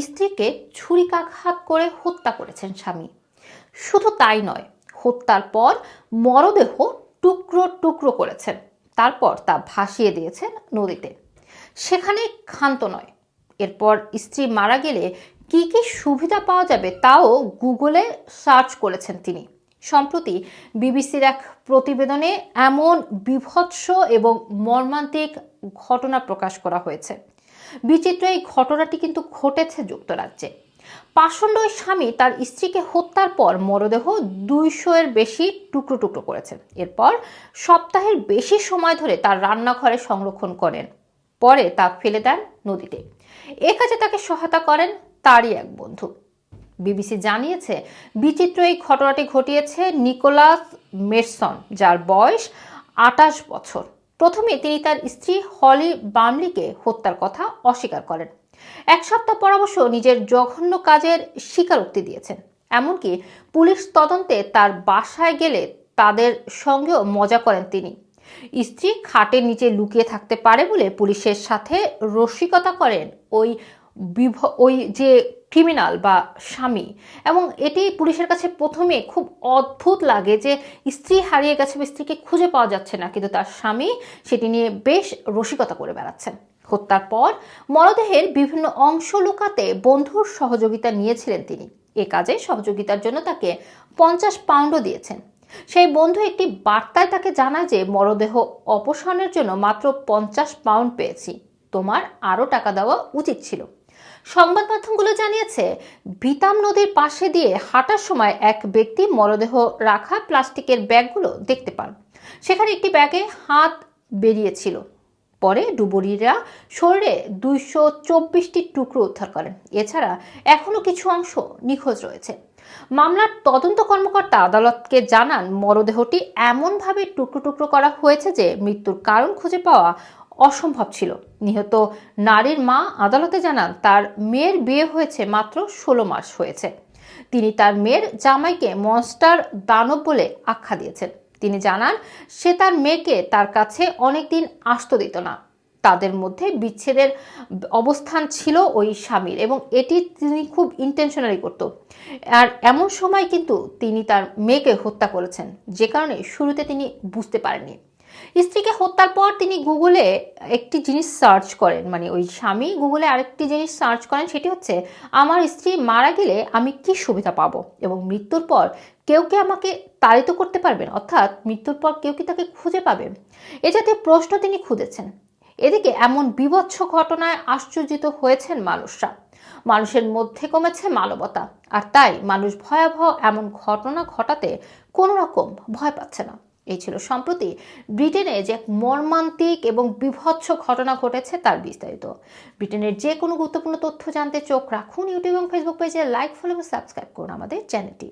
স্ত্রীকে ছুরিকাঘাত করে হত্যা করেছেন স্বামী। শুধু তাই নয়, হত্যার পর মরদেহ টুকরো টুকরো করেছেন। তারপর তা ভাসিয়ে দিয়েছেন নদীতে। সেখানে ক্ষান্ত নয়। এরপর স্ত্রী মারা গেলে কি কি সুবিধা পাওয়া যাবে তাও গুগলে সার্চ করেছেন তিনি। সম্প্রতি বিবিসির এক প্রতিবেদনে এমন বিভৎস এবং মর্মান্তিক ঘটনা প্রকাশ করা হয়েছে। বিচিত্র এই ঘটনাটি কিন্তু ঘটেছে যুক্তরাজ্যে। পাষণ্ড স্বামী তার স্ত্রীকে হত্যার পর মরদেহ দুইশো এর বেশি টুকরো টুকরো করেছেন। এরপর সপ্তাহের বেশি সময় ধরে তার রান্নাঘরে সংরক্ষণ করেন। পরে তা ফেলে দেন নদীতে। এ কাজে তাকে সহায়তা করেন তারই এক বন্ধু। বিবিসি জানিয়েছে, বিচিত্র এই ঘটনাটি ঘটিয়েছে নিকোলাস মেরসন, যার বয়স আটাশ বছর। প্রথমে তিনি তার স্ত্রী হলি বার্নলিকে হত্যার কথা অস্বীকার করেন। এক সপ্তাহ পর অবশ্য নিজের জঘন্য কাজের স্বীকারোক্তি দিয়েছেন। এমনকি পুলিশ তদন্তে তার বাসায় গেলে তাদের সঙ্গেও মজা করেন তিনি। স্ত্রী খাটের নিচে লুকিয়ে থাকতে পারে বলে পুলিশের সাথে রসিকতা করেন ওই বিভ ওই যে ক্রিমিনাল বা স্বামী। এবং এটি পুলিশের কাছে প্রথমে খুব অদ্ভুত লাগে যে স্ত্রী হারিয়ে গেছে বা স্ত্রীকে খুঁজে পাওয়া যাচ্ছে না, কিন্তু তার স্বামী সেটি নিয়ে বেশ রসিকতা করে বেড়াচ্ছেন। হত্যার পর মরদেহের বিভিন্ন অংশ লুকাতে বন্ধুর সহযোগিতা নিয়েছিলেন তিনি। এ কাজে সহযোগিতার জন্য তাকে পঞ্চাশ পাউন্ডও দিয়েছেন। সেই বন্ধু একটি বার্তায় তাকে জানায় যে, মরদেহ অপসারণের জন্য মাত্র পঞ্চাশ পাউন্ড পেয়েছি। তোমার আরও টাকা দেওয়া উচিত ছিল। সংবাদ মাধ্যমগুলো জানিয়েছে, ভিতাম নদীর পাশে দিয়ে হাঁটার সময় এক ব্যক্তি মরদেহ রাখা প্লাস্টিকের ব্যাগগুলো দেখতে পান। সেখানে একটি ব্যাগে হাত বেরিয়েছিল। পরে ডুবুরিরা শরীরে দুইশো চব্বিশটি টুকরো উদ্ধার করেন। এছাড়া এখনও কিছু অংশ নিখোঁজ রয়েছে। মামলার তদন্ত কর্মকর্তা আদালতকে জানান, মরদেহটি এমনভাবে টুকরো টুকরো করা হয়েছে যে মৃত্যুর কারণ খুঁজে পাওয়া অসম্ভব ছিল। নিহত নারীর মা আদালতে জানান, তার মেয়ের বিয়ে হয়েছে মাত্র ষোলো মাস হয়েছে। তিনি তার মেয়ের জামাইকে মনস্টার দানব বলে আখ্যা দিয়েছেন। তিনি জানান, সে তার মেয়েকে তার কাছে অনেকদিন আসতে দিত না। তাদের মধ্যে বিচ্ছেদের অবস্থান ছিল ওই স্বামীর এবং এটি তিনি খুব ইন্টেনশনালি করত। আর এমন সময় কিন্তু তিনি তার মেয়েকে হত্যা করেছেন। যে কারণে শুরুতে তিনি বুঝতে পারেননি। স্ত্রীকে হত্যার পর তিনি গুগলে একটি জিনিস সার্চ করেন। মানে ওই স্বামী গুগলে আরেকটি জিনিস সার্চ করেন, সেটি হচ্ছে, আমার স্ত্রী মারা গেলে আমি কি সুবিধা পাবো? এবং মৃত্যুর পর কেউ কি আমাকে তাড়িত করতে পারবেন? অর্থাৎ মৃত্যুর পর কেউ কি তাকে খুঁজে পাবে? এ জাতীয় প্রশ্ন তিনি খুঁজেছেন। এদিকে এমন বিভৎস ঘটনায় আশ্চর্যিত হয়েছেন মানুষরা। মানুষের মধ্যে কমেছে মানবতা, আর তাই মানুষ ভয়াবহ এমন ঘটনা ঘটাতে কোনো রকম ভয় পাচ্ছে না। এই ছিল সম্প্রতি। ব্রিটেনে যে এক মর্মান্তিক এবং বিভৎস ঘটনা ঘটেছে তার বিস্তারিত। ব্রিটেনের যে কোনো গুরুত্বপূর্ণ তথ্য জানতে চোখ রাখুন ইউটিউব এবং ফেসবুক পেজে লাইক ফলো এবং সাবস্ক্রাইব করুন আমাদের চ্যানেলটি।